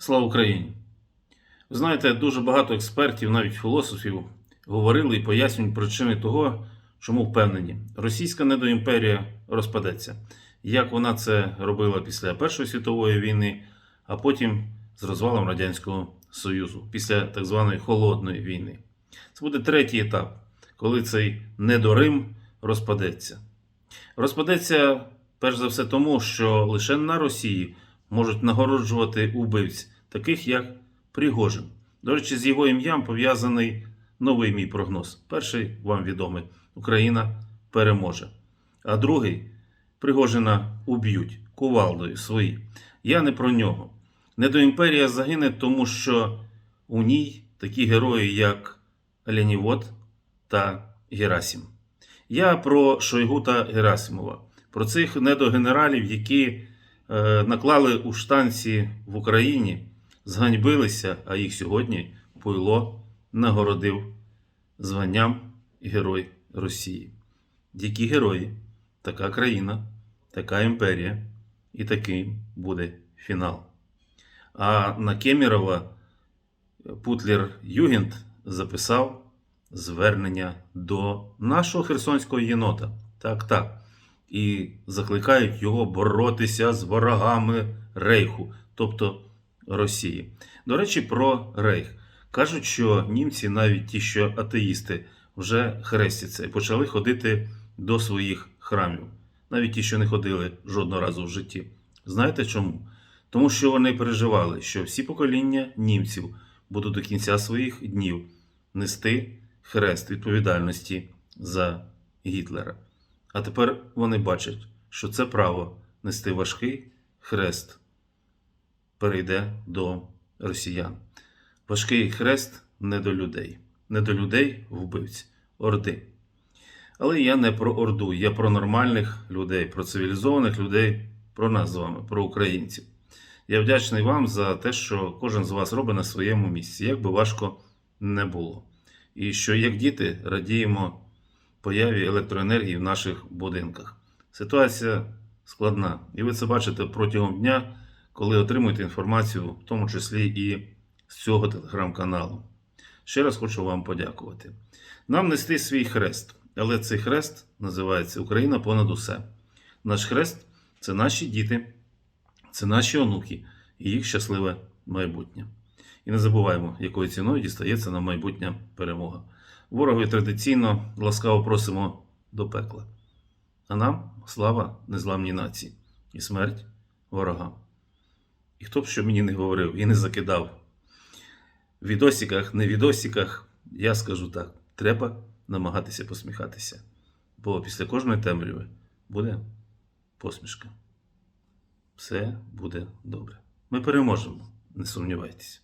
Слава Україні! Ви знаєте, дуже багато експертів, навіть філософів, говорили і пояснюють причини того, чому впевнені, російська недоімперія розпадеться. Як вона це робила після Першої світової війни, а потім з розвалом Радянського Союзу, після так званої холодної війни. Це буде третій етап, коли цей недорим розпадеться. Розпадеться перш за все тому, що лише на Росії можуть нагороджувати убивць, таких як Пригожин. До речі, з його ім'ям пов'язаний новий мій прогноз. Перший вам відомий: Україна переможе. А другий Пригожина уб'ють кувалдою свої. Я не про нього. Недоімперія загине, тому що у ній такі герої, як Ленівод та Герасим. Я про Шойгу та Герасимова, про цих недогенералів, які наклали у штанці в Україні, зганьбилися, а їх сьогодні Пуйло нагородив званням Герой Росії. Які герої, така країна, така імперія, і таким буде фінал. А на Кемірова Путлер Югент записав звернення до нашого херсонського єнота. Так, так. І закликають його боротися з ворогами Рейху, тобто Росії. До речі, про Рейх. Кажуть, що німці, навіть ті, що атеїсти, вже хрестяться і почали ходити до своїх храмів. Навіть ті, що не ходили жодного разу в житті. Знаєте чому? Тому що вони переживали, що всі покоління німців будуть до кінця своїх днів нести хрест відповідальності за Гітлера. А тепер вони бачать, що це право нести важкий хрест перейде до росіян. Важкий хрест не до людей, не до людей вбивць, орди. Але я не про орду, я про нормальних людей, про цивілізованих людей, про нас з вами, про українців. Я вдячний вам за те, що кожен з вас робить на своєму місці, як би важко не було. І що, як діти, радіємо появі електроенергії в наших будинках. Ситуація складна, і ви це бачите протягом дня, коли отримуєте інформацію, в тому числі і з цього телеграм-каналу. Ще раз хочу вам подякувати. Нам нести свій хрест, але цей хрест називається Україна понад усе. Наш хрест це наші діти, це наші онуки і їх щасливе майбутнє. І не забуваємо, якою ціною дістається нам майбутня перемога. Ворогові традиційно ласкаво просимо до пекла. А нам слава незламній нації і смерть ворогам. І хто б що мені не говорив і не закидав в відосиках, не відосиках, я скажу так: треба намагатися посміхатися. Бо після кожної темряви буде посмішка. Все буде добре. Ми переможемо, не сумнівайтеся.